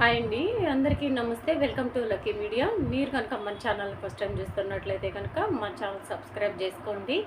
Hi అండి అందరికీ నమస్తే. Welcome to Lucky Media. మీరు కనుక మన ఛానల్ ఫస్ట్ టైం చూస్తున్నట్లయితే కనుక మన ఛానల్ సబ్స్క్రైబ్ చేసుకోండి.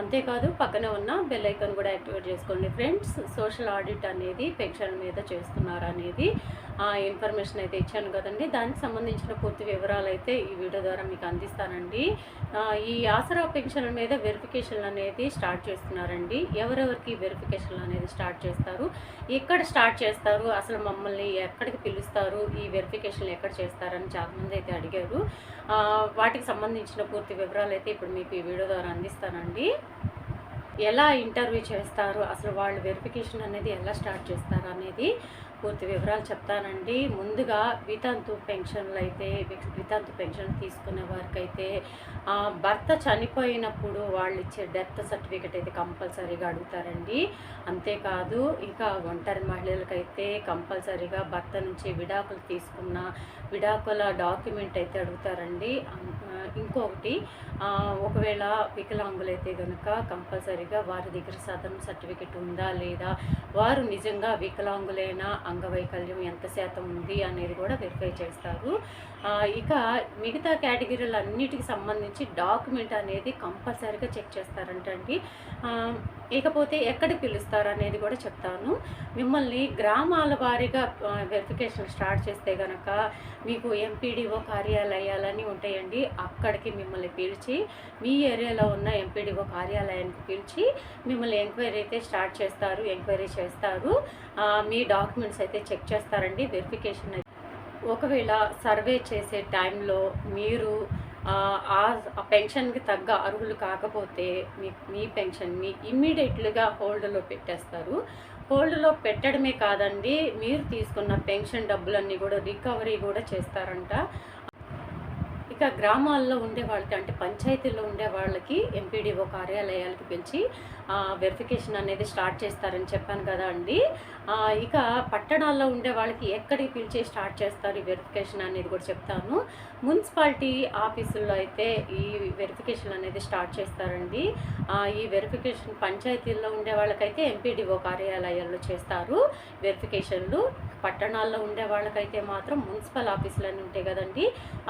అంతేకాదు పక్కనే ఉన్న బెల్ ఐకాన్ కూడా యాక్టివేట్ చేసుకోండి ఫ్రెండ్స్. సోషల్ ఆడిట్ అనేది పెన్షన్ మీద చేస్తున్నారు అనేది ఇన్ఫర్మేషన్ అయితే ఇచ్చాను కదండి. దానికి సంబంధించిన పూర్తి వివరాలు అయితే ఈ వీడియో ద్వారా మీకు అందిస్తానండి. ఈ ఆసరా పెన్షన్ మీద వెరిఫికేషన్ అనేది స్టార్ట్ చేస్తున్నారండి. ఎవరెవరికి వెరిఫికేషన్ అనేది స్టార్ట్ చేస్తారు? ఎక్కడ స్టార్ట్ చేస్తారు? అసలు మమ్మల్ని ఎక్కడికి పిలుస్తారు? ఈ వెరిఫికేషన్ ఎక్కడ చేస్తారని చాలామంది అయితే అడిగారు. వాటికి సంబంధించిన పూర్తి వివరాలు అయితే ఇప్పుడు మీకు ఈ వీడియో ద్వారా అందిస్తానండి. ఎలా ఇంటర్వ్యూ చేస్తారు అసలు వాళ్ళు వెరిఫికేషన్ అనేది ఎలా స్టార్ట్ చేస్తారు అనేది పూర్తి వివరాలు చెప్తానండి. ముందుగా వితంతు పెన్షన్లు అయితే వి- వితంతు పెన్షన్ తీసుకునే వారికి అయితే భర్త చనిపోయినప్పుడు వాళ్ళు ఇచ్చే డెత్ సర్టిఫికేట్ అయితే కంపల్సరీగా అడుగుతారండి. అంతేకాదు ఇంకా ఒంటరి మహిళలకైతే కంపల్సరీగా భర్త నుంచి విడాకులు తీసుకున్న విడాకుల డాక్యుమెంట్ అయితే అడుగుతారండి. ఇంకొకటి ఒకవేళ ఒకవేళ వికలాంగులైతే కనుక కంపల్సరీగా వారి దగ్గర సదరం సర్టిఫికెట్ ఉందా లేదా వారు నిజంగా వికలాంగులైనా అంగవైకల్యం ఎంత శాతం ఉంది అనేది కూడా వెరిఫై చేస్తారు. ఇక మిగతా కేటగిరీలు అన్నిటికి సంబంధించి డాక్యుమెంట్ అనేది కంపల్సరీగా చెక్ చేస్తారంటండి ఇకపోతే ఎక్కడికి పిలుస్తారు అనేది కూడా చెప్తాను. మిమ్మల్ని గ్రామాల వారీగా వెరిఫికేషన్ స్టార్ట్ చేస్తే కనుక మీకు ఎంపీడీఓ కార్యాలయాలని ఉంటాయండి. అక్కడికి మిమ్మల్ని పిలిచి మీ ఏరియాలో ఉన్న ఎంపీడీఓ కార్యాలయానికి పిలిచి మిమ్మల్ని ఎంక్వైరీ అయితే స్టార్ట్ చేస్తారు ఎంక్వైరీ చేస్తారు. మీ డాక్యుమెంట్స్ అయితే చెక్ చేస్తారండి వెరిఫికేషన్ అయితే. ఒకవేళ సర్వే చేసే టైంలో మీరు ఆ, ఆ పెన్షన్కి తగ్గ అర్హులు కాకపోతే మీ మీ పెన్షన్ని ఇమ్మీడియట్లుగా హోల్డ్లో పెట్టేస్తారు. హోల్డ్లో పెట్టడమే కాదండి మీరు తీసుకున్న పెన్షన్ డబ్బులన్నీ కూడా రికవరీ కూడా చేస్తారంట. ఇంకా గ్రామాల్లో ఉండే వాళ్ళకి అంటే పంచాయతీల్లో ఉండే వాళ్ళకి ఎంపీడీఓ కార్యాలయాలకు పిలిచి వెరిఫికేషన్ అనేది స్టార్ట్ చేస్తారని చెప్పాను కదా అండి. ఇక పట్టణాల్లో ఉండే వాళ్ళకి ఎక్కడికి పిలిచి స్టార్ట్ చేస్తారు ఈ వెరిఫికేషన్ అనేది కూడా చెప్తాను. మున్సిపాలిటీ ఆఫీసుల్లో అయితే ఈ వెరిఫికేషన్ అనేది స్టార్ట్ చేస్తారండి. ఈ వెరిఫికేషన్ పంచాయతీల్లో ఉండే వాళ్ళకైతే ఎంపీడీఓ కార్యాలయాల్లో చేస్తారు వెరిఫికేషన్లు పట్టణాల్లో ఉండే వాళ్ళకైతే మాత్రం మున్సిపల్ ఆఫీసులన్నీ ఉంటాయి కదండి.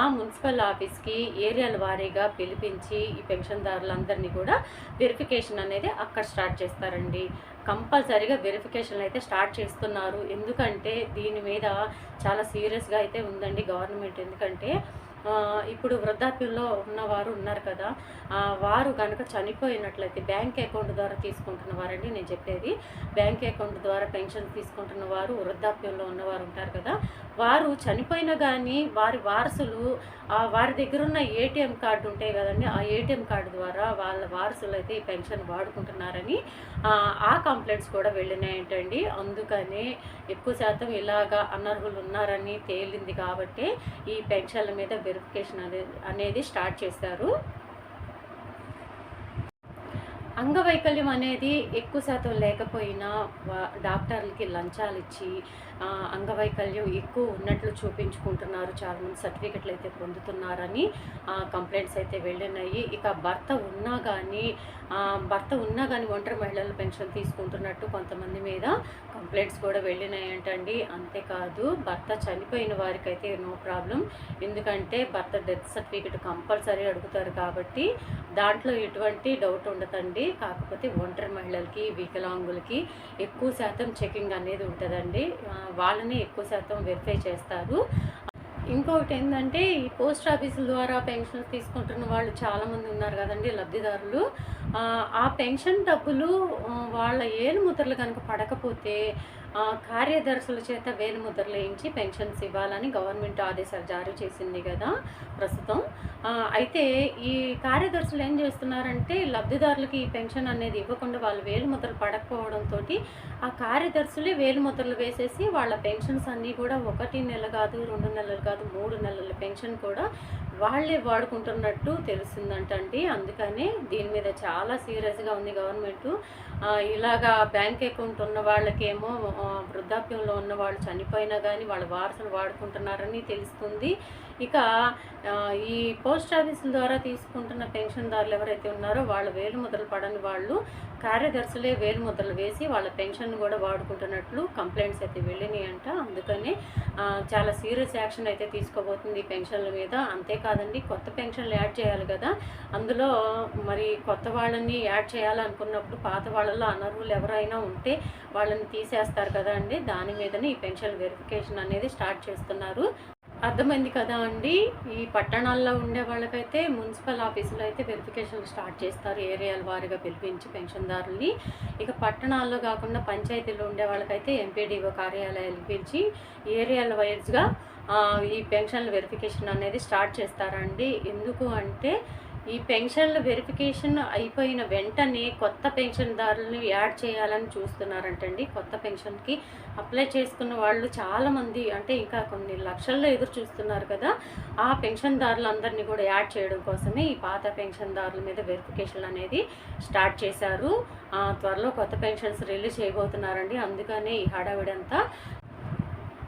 ఆ మున్సిపల్ ఆఫీస్కి ఏరియాల వారీగా పిలిపించి ఈ పెన్షన్దారులందరినీ కూడా వెరిఫికేషన్ అనేది అక్కడ స్టార్ట్ చేస్తారండి. కంపల్సరీగా వెరిఫికేషన్ అయితే స్టార్ట్ చేస్తున్నారు. ఎందుకంటే దీని మీద చాలా సీరియస్గా అయితే ఉందండి గవర్నమెంట్. ఎందుకంటే ఇప్పుడు వృద్ధాప్యంలో ఉన్నవారు ఉన్నారు కదా వారు కనుక చనిపోయినట్లయితే బ్యాంక్ అకౌంట్ ద్వారా తీసుకుంటున్న వారండి నేను చెప్పేది. బ్యాంక్ అకౌంట్ ద్వారా పెన్షన్ తీసుకుంటున్న వారు వృద్ధాప్యంలో ఉన్నవారు ఉంటారు కదా వారు చనిపోయినా కానీ వారి వారసులు వారి దగ్గర ఉన్న ఏటీఎం కార్డు ఉంటాయి కదండి ఆ ఏటీఎం కార్డు ద్వారా వాళ్ళ వారసులు అయితే ఈ పెన్షన్ వాడుకుంటున్నారని ఆ, ఆ కంప్లైంట్స్ కూడా వెళ్ళినాయంటండి. అందుకనే ఎక్కువ శాతం ఇలాగా అనర్హులు ఉన్నారని తేలింది కాబట్టి ఈ పెన్షన్ల మీద వెరిఫికేషన్ అనేది అనేది స్టార్ట్ చేశారు. అంగవైకల్యం అనేది ఎక్కువ శాతం లేకపోయినా డాక్టర్లకి లంచాలు ఇచ్చి అంగవైకల్యం ఎక్కువ ఉన్నట్లు చూపించుకుంటున్నారు. చాలామంది సర్టిఫికెట్లు అయితే పొందుతున్నారని కంప్లైంట్స్ అయితే వెళ్ళినాయి. ఇక భర్త ఉన్నా కానీ భర్త ఉన్నా కానీ ఒంటరి మహిళల పెన్షన్ తీసుకుంటున్నట్టు కొంతమంది మీద కంప్లైంట్స్ కూడా వెళ్ళినాయంటండి. అంతేకాదు భర్త చనిపోయిన వారికైతే నో ప్రాబ్లం. ఎందుకంటే భర్త డెత్ సర్టిఫికెట్ కంపల్సరీ అడుగుతారు కాబట్టి దాంట్లో ఎటువంటి డౌట్ ఉండదండి. కాకపోతే ఒంటరి మహిళలకి వికలాంగులకి ఎక్కువ శాతం చెకింగ్ అనేది ఉంటుందండి. వాళ్ళని ఎక్కువ శాతం వెరిఫై చేస్తారు. ఇంకొకటి ఏంటంటే ఈ పోస్ట్ ఆఫీసుల ద్వారా పెన్షన్స్ తీసుకుంటున్న వాళ్ళు చాలామంది ఉన్నారు కదండి లబ్ధిదారులు. ఆ, పెన్షన్ డబ్బులు వాళ్ళ ఏలుముద్రలు కనుక పడకపోతే కార్యదర్శుల చేత వేలిముద్రలేయించి వేయించి పెన్షన్స్ ఇవ్వాలని గవర్నమెంట్ ఆదేశాలు జారీ చేసింది కదా ప్రస్తుతం. అయితే ఈ కార్యదర్శులు ఏం చేస్తున్నారంటే లబ్ధిదారులకి ఈ పెన్షన్ అనేది ఇవ్వకుండా వాళ్ళు వేలిముద్రలు పడకపోవడంతో ఆ కార్యదర్శులే వేలిముద్రలు వేసేసి వాళ్ళ పెన్షన్స్ అన్నీ కూడా ఒకటి నెల కాదు రెండు నెలలు కాదు మూడు నెలల పెన్షన్ కూడా వాళ్ళే వాడుకుంటున్నట్టు తెలిసిందంటండి అందుకని దీని మీద చాలా సీరియస్గా ఉంది గవర్నమెంట్. ఇలాగా బ్యాంక్ అకౌంట్ ఉన్న వాళ్ళకేమో వృద్ధాప్యంలో ఉన్న వాళ్ళు చనిపోయినా కానీ వాళ్ళ వారసులు వాడుకుంటున్నారని తెలుస్తుంది. ఇక ఈ పోస్ట్ ఆఫీసుల ద్వారా తీసుకుంటున్న పెన్షన్దారులు ఎవరైతే ఉన్నారో వాళ్ళ వేలు ముద్రలు పడని వాళ్ళు కార్యదర్శులే వేలు ముద్రలు వేసి వాళ్ళ పెన్షన్ కూడా వాడుకుంటున్నట్లు కంప్లైంట్స్ అయితే వెళ్ళినాయి అంట అందుకనే చాలా సీరియస్ యాక్షన్ అయితే తీసుకోబోతుంది ఈ పెన్షన్ల మీద. అంతేకాదండి కొత్త పెన్షన్లు యాడ్ చేయాలి కదా. అందులో మరి కొత్త వాళ్ళని యాడ్ చేయాలనుకున్నప్పుడు పాత వాళ్ళలో అనర్హులు ఎవరైనా ఉంటే వాళ్ళని తీసేస్తారు కదా అండి. దాని మీదనే ఈ పెన్షన్ వెరిఫికేషన్ అనేది స్టార్ట్ చేస్తున్నారు. అర్థమైంది కదా అండి. ఈ పట్టణాల్లో ఉండే వాళ్ళకైతే మున్సిపల్ ఆఫీసులో అయితే వెరిఫికేషన్ స్టార్ట్ చేస్తారు. ఏరియాల వారిగా పిలిపించి పెన్షన్దారుల్ని. ఇక పట్టణాల్లో కాకుండా పంచాయతీలో ఉండే వాళ్ళకైతే ఎంపీడీఓ కార్యాలయాలు పిలిచి ఏరియాల వైజ్గా ఈ పెన్షన్ల వెరిఫికేషన్ అనేది స్టార్ట్ చేస్తారండి. ఎందుకు అంటే ఈ పెన్షన్ల వెరిఫికేషన్ అయిపోయిన వెంటనే కొత్త పెన్షన్దారులను యాడ్ చేయాలని చూస్తున్నారంటండి. కొత్త పెన్షన్కి అప్లై చేసుకున్న వాళ్ళు చాలామంది అంటే ఇంకా కొన్ని లక్షల్లో ఎదురు చూస్తున్నారు కదా ఆ పెన్షన్దారులందరినీ కూడా యాడ్ చేయడం కోసమే ఈ పాత పెన్షన్దారుల మీద వెరిఫికేషన్ అనేది స్టార్ట్ చేశారు. ఆ, త్వరలో కొత్త పెన్షన్స్ రిలీజ్ చేయబోతున్నారండి. అందుకనే ఈ హడావిడంతా